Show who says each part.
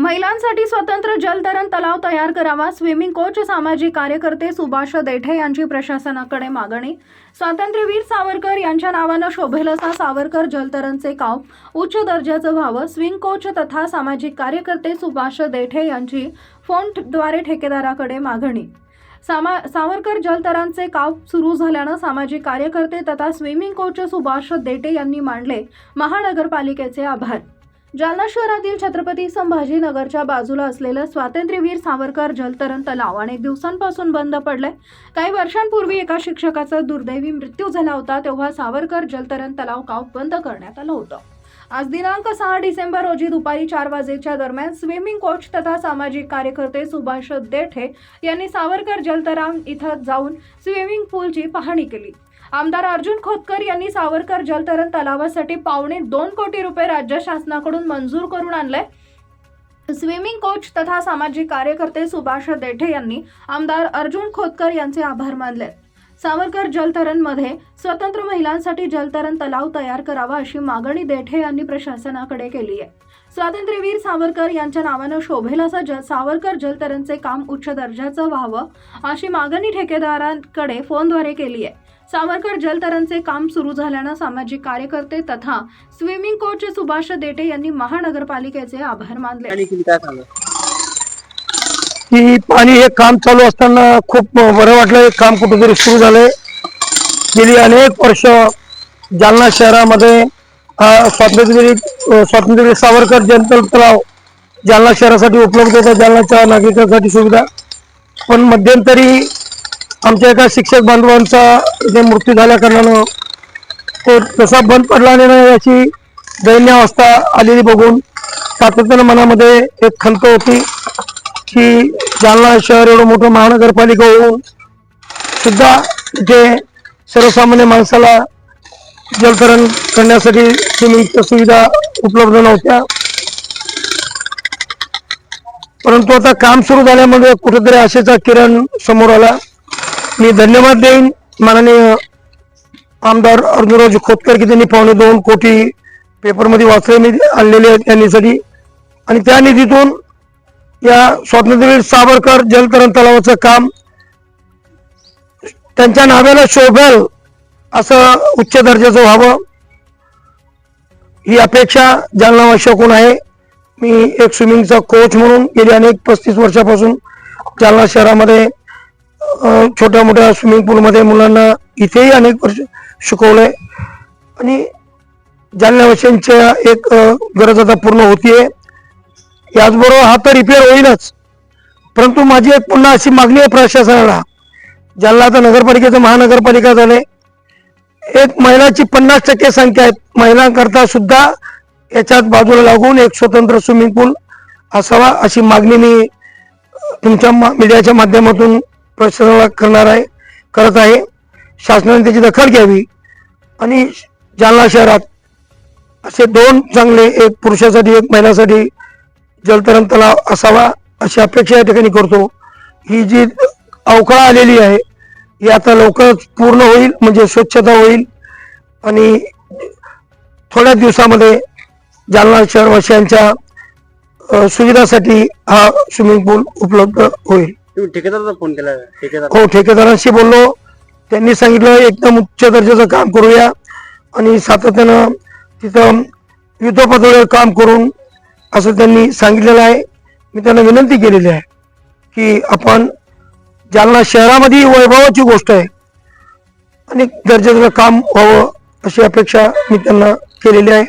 Speaker 1: महिलांसाठी स्वतंत्र जलतरण तलाव तयार करावा. स्विमिंग कोच सामाजिक कार्यकर्ते सुभाष देठे यांची प्रशासनाकडे मागणी. स्वातंत्र्यवीर सावरकर यांच्या नावानं शोभेल असा सावरकर जलतरणचे काम उच्च दर्जाचं व्हावं. स्विंग कोच तथा सामाजिक कार्यकर्ते सुभाष देठे यांची फोनद्वारे ठेकेदाराकडे मागणी. सामा सावरकर जलतरांचे काव सुरू झाल्यानं सामाजिक कार्यकर्ते तथा स्विमिंग कोच सुभाष देटे यांनी मांडले. महानगरपालिकेचे आभार. जालना शहरातील छत्रपती संभाजीनगरच्या बाजूला असलेलं स्वातंत्र्यवीर सावरकर जलतरण तलाव अनेक दिवसांपासून बंद पडलंय. काही वर्षांपूर्वी एका शिक्षकाचा दुर्दैवी मृत्यू झाला होता तेव्हा सावरकर जलतरण तलाव काव बंद करण्यात आलं होतं. आज दिनांक सहा डिसेंबर रोजी दुपारी चार वाजेच्या दरम्यान स्विमिंग कोच तथा सामाजिक कार्यकर्ते सुभाष देठे यांनी सावरकर जलतराम इथं जाऊन स्विमिंग पूलची पाहणी केली. आमदार अर्जुन खोतकर यांनी सावरकर जलतरण तलावासाठी पावणे दोन कोटी रुपये राज्य शासनाकडून मंजूर करून आणले स्विमिंग कोच तथा सामाजिक कार्यकर्ते सुभाष देठे यांनी आमदार अर्जुन खोतकर यांचे आभार मानले. सावरकर जलतरणमध्ये स्वतंत्र महिलांसाठी जलतरण तलाव तयार करावा अशी मागणी देठे यांनी प्रशासनाकडे केली आहे. स्वातंत्र्यवीर सावरकर यांच्या नावानं शोभेल असं जल सावरकर जलतरणचे काम उच्च दर्जाचं व्हावं अशी मागणी ठेकेदारांकडे फोनद्वारे केली आहे. सावरकर जलतरणचे काम सुरू झाल्यानं सामाजिक कार्यकर्ते तथा स्विमिंग कोच सुभाष देटे यांनी महानगरपालिकेचे आभार मानले
Speaker 2: आणि तुम्ही काय सांगा
Speaker 3: की पाणी हे काम चालू असताना खूप बरं वाटलं. हे काम कुठेतरी सुरू झालंय. गेली अनेक वर्ष जालना शहरामध्ये स्वातंत्र्यवीर स्वातंत्र्यवीर सावरकर जनतल तलाव जालना शहरासाठी उपलब्ध होता. जालनाच्या नागरिकांसाठी सुविधा. पण मध्यंतरी आमच्या एका शिक्षक बांधवांचा जे मृत्यू झाल्या कारणानं तो तसा बंद पडला नाही याची दैन्य अवस्था आलेली बघून सातत्यानं मनामध्ये एक खंत होती. की जालना शहर एवढं मोठं महानगरपालिका होऊन सुद्धा इथे सर्वसामान्य माणसाला जलतरण करण्यासाठी स्विमिंगच्या सुविधा उपलब्ध नव्हत्या. परंतु आता काम सुरू झाल्यामुळे कुठेतरी आशेचा किरण समोर आला. मी धन्यवाद देईन. माननीय आमदार अर्जुनराज खोतकर की त्यांनी पावणे दोन कोटी पेपरमध्ये वाचले मी आणलेले आहेत त्या निधीसाठी. आणि त्या निधीतून या स्वातंत्र्यवीर सावरकर जलतरण तलावाचं काम त्यांच्या नावाला शोभेल असं उच्च दर्जाचं व्हावं ही अपेक्षा जालनावासियाकडून आहे. मी एक स्विमिंगचा कोच म्हणून गेली अनेक पस्तीस वर्षापासून जालना शहरामध्ये छोट्या मोठ्या स्विमिंग पूलमध्ये मुलांना इथेही अनेक वर्ष शिकवलंय. आणि जालन्यावासियांच्या एक गरज आता पूर्ण होतीये. याचबरोबर हा तर रिपेअर होईलच. परंतु माझी एक पुन्हा अशी मागणी आहे प्रशासनाला. जालना आता नगरपालिकेचं महानगरपालिका झाले एक महिलाची पन्नास टक्के संख्या आहे महिलांकरता सुद्धा याच्यात बाजूला लागून एक स्वतंत्र स्विमिंग पूल असावा अशी मागणी मी तुमच्या मीडियाच्या माध्यमातून प्रशासनाला करणार आहे करत आहे. शासनाने त्याची दखल घ्यावी. आणि जालना शहरात असे दोन चांगले एक पुरुषासाठी एक महिलासाठी जलतरण तलाव असावा अशी अपेक्षा या ठिकाणी करतो. ही जी अवकाळ आलेली आहे ही आता लवकरच पूर्ण होईल म्हणजे स्वच्छता होईल. आणि थोड्या दिवसामध्ये जालना शहरवासियांच्या सुविधासाठी हा स्विमिंग पूल उपलब्ध होईल.
Speaker 2: तुम्ही ठेकेदाराचा फोन केला का? ठेकेदार
Speaker 3: हो ठेकेदारांशी बोललो. त्यांनी सांगितलं एकदम उच्च दर्जाचं काम करूया. आणि सातत्यानं तिथं युद्धपातळीवर काम करून असं त्यांनी सांगितलेलं आहे. मी त्यांना विनंती केलेली आहे की आपण जालना शहरामध्ये वैभवाची गोष्ट आहे. आणि दर्जाचं काम व्हावं अशी अपेक्षा मी त्यांना केलेली आहे.